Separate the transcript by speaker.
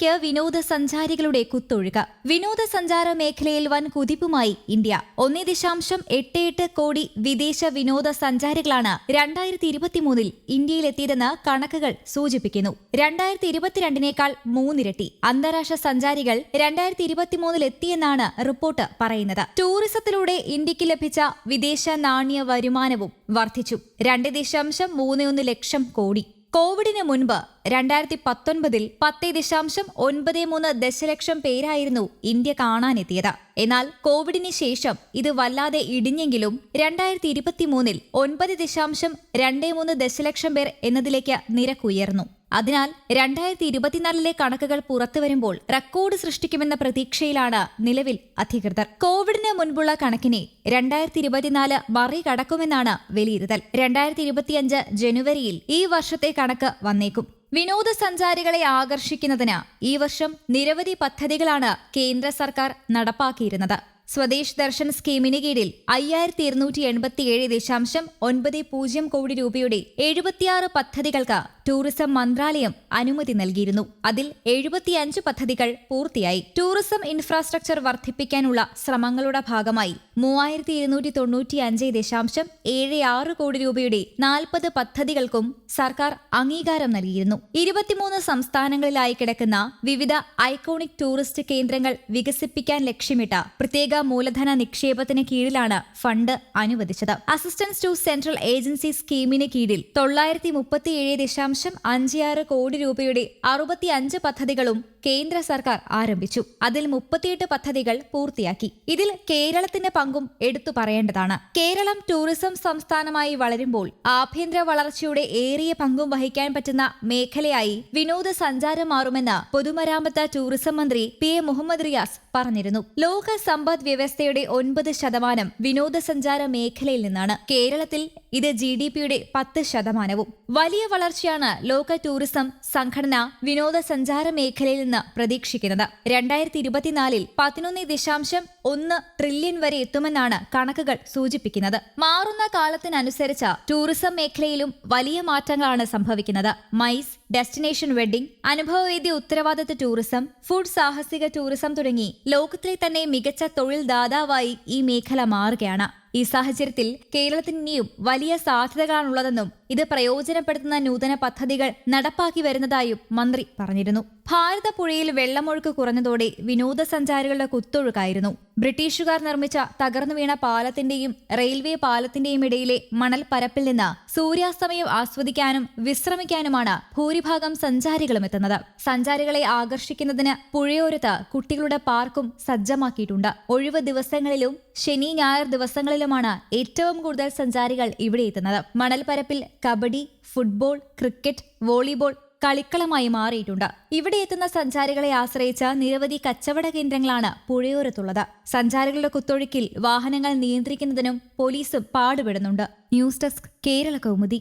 Speaker 1: ഇന്ത്യയിലേക്ക് വിനോദസഞ്ചാരികളുടെ കുത്തൊഴുക. വിനോദസഞ്ചാര മേഖലയിൽ വൻ കുതിപ്പുമായി ഇന്ത്യ. ഒന്നേ ദശാംശം എട്ട് എട്ട് കോടി വിദേശ വിനോദസഞ്ചാരികളാണ് രണ്ടായിരത്തി ഇരുപത്തിമൂന്നിൽ ഇന്ത്യയിലെത്തിയതെന്ന് കണക്കുകൾ സൂചിപ്പിക്കുന്നു. രണ്ടായിരത്തി ഇരുപത്തിരണ്ടിനേക്കാൾ മൂന്നിരട്ടി. അന്താരാഷ്ട്ര സഞ്ചാരികൾ രണ്ടായിരത്തി ഇരുപത്തിമൂന്നിൽ എത്തിയെന്നാണ് റിപ്പോർട്ട് പറയുന്നത്. ടൂറിസത്തിലൂടെ ഇന്ത്യയ്ക്ക് ലഭിച്ച വിദേശ നാണ്യ വരുമാനവും വർദ്ധിച്ചു. രണ്ട് ദശാംശം മൂന്ന് ലക്ഷം കോടി. കോവിഡിന് മുൻപ് രണ്ടായിരത്തി പത്തൊൻപതിൽ പത്ത് ദശാംശം ഒൻപത് മൂന്ന് ദശലക്ഷം പേരായിരുന്നു ഇന്ത്യ കാണാനെത്തിയത്. എന്നാൽ കോവിഡിന് ശേഷം ഇത് വല്ലാതെ ഇടിഞ്ഞെങ്കിലും രണ്ടായിരത്തി ഇരുപത്തിമൂന്നിൽ ഒൻപത് ദശാംശം രണ്ട് മൂന്ന് ദശലക്ഷം പേർ എന്നതിലേക്ക് നിരക്കുയർന്നു. അതിനാൽ രണ്ടായിരത്തി ഇരുപത്തിനാലിലെ കണക്കുകൾ പുറത്തുവരുമ്പോൾ റെക്കോർഡ് സൃഷ്ടിക്കുമെന്ന പ്രതീക്ഷയിലാണ് നിലവിൽ അധികൃതർ. കോവിഡിന് മുൻപുള്ള കണക്കിനെ രണ്ടായിരത്തി ഇരുപത്തിനാല് മറികടക്കുമെന്നാണ് വിലയിരുത്തൽ. രണ്ടായിരത്തി ഇരുപത്തിയഞ്ച് ജനുവരിയിൽ ഈ വർഷത്തെ കണക്ക് വന്നേക്കും. വിനോദസഞ്ചാരികളെ ആകർഷിക്കുന്നതിന് ഈ വർഷം നിരവധി പദ്ധതികളാണ് കേന്ദ്ര സർക്കാർ നടപ്പാക്കിയിരുന്നത്. സ്വദേശ് ദർശൻ സ്കീമിന് കീഴിൽ അയ്യായിരത്തി ഇരുന്നൂറ്റി എൺപത്തിയേഴ് ദശാംശം ഒൻപത് പൂജ്യം കോടി രൂപയുടെ എഴുപത്തിയാറ് പദ്ധതികൾക്ക് ടൂറിസം മന്ത്രാലയം അനുമതി നൽകിയിരുന്നു. അതിൽ എഴുപത്തിയഞ്ച് പദ്ധതികൾ പൂർത്തിയായി. ടൂറിസം ഇൻഫ്രാസ്ട്രക്ചർ വർദ്ധിപ്പിക്കാനുള്ള ശ്രമങ്ങളുടെ ഭാഗമായി മൂവായിരത്തി ഇരുന്നൂറ്റി തൊണ്ണൂറ്റി അഞ്ച് ദശാംശം ഏഴ് ആറ് കോടി രൂപയുടെ നാൽപ്പത് പദ്ധതികൾക്കും സർക്കാർ അംഗീകാരം നൽകിയിരുന്നു. ഇരുപത്തിമൂന്ന് സംസ്ഥാനങ്ങളിലായി കിടക്കുന്ന വിവിധ ഐക്കോണിക് ടൂറിസ്റ്റ് കേന്ദ്രങ്ങൾ വികസിപ്പിക്കാൻ ലക്ഷ്യമിട്ട പ്രത്യേക മൂലധന നിക്ഷേപത്തിന് കീഴിലാണ് ഫണ്ട് അനുവദിച്ചത്. അസിസ്റ്റൻസ് ടു സെൻട്രൽ ഏജൻസി സ്കീമിന് കീഴിൽ തൊള്ളായിരത്തി മുപ്പത്തിയേഴ് ദശാംശം അഞ്ച് ആറ് കോടി രൂപയുടെ അറുപത്തിയഞ്ച് പദ്ധതികളും കേന്ദ്ര സർക്കാർ ആരംഭിച്ചു. അതിൽ മുപ്പത്തിയെട്ട് പദ്ധതികൾ പൂർത്തിയാക്കി. ഇതിൽ കേരളത്തിന്റെ പങ്കും എടുത്തു പറയേണ്ടതാണ്. കേരളം ടൂറിസം സംസ്ഥാനമായി വളരുമ്പോൾ ആഭ്യന്തര വളർച്ചയുടെ ഏറിയ പങ്കും വഹിക്കാൻ പറ്റുന്ന മേഖലയായി വിനോദസഞ്ചാരം മാറുമെന്ന് പൊതുമരാമത്ത് ടൂറിസം മന്ത്രി പി എ മുഹമ്മദ് റിയാസ് പറഞ്ഞിരുന്നു. ലോക സമ്പദ് വ്യവസ്ഥയുടെ ഒൻപത് ശതമാനം വിനോദസഞ്ചാര മേഖലയിൽ നിന്നാണ്. കേരളത്തിൽ ഇത് ജി ഡി പിയുടെ പത്ത് ശതമാനവും. വലിയ വളർച്ചയാണ് ലോക ടൂറിസം സംഘടന വിനോദസഞ്ചാര മേഖലയിൽ നിന്ന് പ്രതീക്ഷിക്കുന്നത്. രണ്ടായിരത്തി ഇരുപത്തിനാലിൽ പതിനൊന്ന് ദശാംശം ഒന്ന് ട്രില്യൺ വരെ എത്തുമെന്നാണ് കണക്കുകൾ സൂചിപ്പിക്കുന്നത്. മാറുന്ന കാലത്തിനനുസരിച്ച് ടൂറിസം മേഖലയിലും വലിയ മാറ്റങ്ങളാണ് സംഭവിക്കുന്നത്. മൈസ് ഡെസ്റ്റിനേഷൻ വെഡ്ഡിംഗ് അനുഭവവേദ്യ ഉത്തരവാദിത്ത ടൂറിസം ഫുഡ് സാഹസിക ടൂറിസം തുടങ്ങി ലോകത്തിലെ തന്നെ മികച്ച തൊഴിൽ ദാതാവായി ഈ മേഖല മാറുകയാണ്. ഈ സാഹചര്യത്തിൽ കേരളത്തിന് ഇനിയും വലിയ സാധ്യതകളാണുള്ളതെന്നും ഇത് പ്രയോജനപ്പെടുത്തുന്ന നൂതന പദ്ധതികൾ നടപ്പാക്കി വരുന്നതായും മന്ത്രി പറഞ്ഞിരുന്നു. ഭാരതപ്പുഴയിൽ വെള്ളമൊഴുക്ക് കുറഞ്ഞതോടെ വിനോദസഞ്ചാരികളുടെ കുത്തൊഴുക്കായിരുന്നു. ബ്രിട്ടീഷുകാർ നിർമ്മിച്ച തകർന്നു വീണ പാലത്തിന്റെയും റെയിൽവേ പാലത്തിന്റെയും ഇടയിലെ മണൽ പരപ്പിൽ നിന്ന് സൂര്യാസ്തമയം ആസ്വദിക്കാനും വിശ്രമിക്കാനുമാണ് ഭൂരിഭാഗം സഞ്ചാരികളും എത്തുന്നത്. സഞ്ചാരികളെ ആകർഷിക്കുന്നതിന് പുഴയോരത്ത് കുട്ടികളുടെ പാർക്കും സജ്ജമാക്കിയിട്ടുണ്ട്. ഒഴിവ് ദിവസങ്ങളിലും ശനി ഞായർ ദിവസങ്ങളിലുമാണ് ഏറ്റവും കൂടുതൽ സഞ്ചാരികൾ ഇവിടെ എത്തുന്നത്. മണൽപ്പരപ്പിൽ കബഡി ഫുട്ബോൾ ക്രിക്കറ്റ് വോളിബോൾ കളിക്കളമായി മാറിയിട്ടുണ്ട്. ഇവിടെ എത്തുന്ന സഞ്ചാരികളെ ആശ്രയിച്ച നിരവധി കച്ചവട കേന്ദ്രങ്ങളാണ് പുഴയോരത്തുള്ളത്. സഞ്ചാരികളുടെ കുത്തൊഴുക്കിൽ വാഹനങ്ങൾ നിയന്ത്രിക്കുന്നതിനും പോലീസും പാടുപെടുന്നുണ്ട്. News desk Kerala Kaumudi.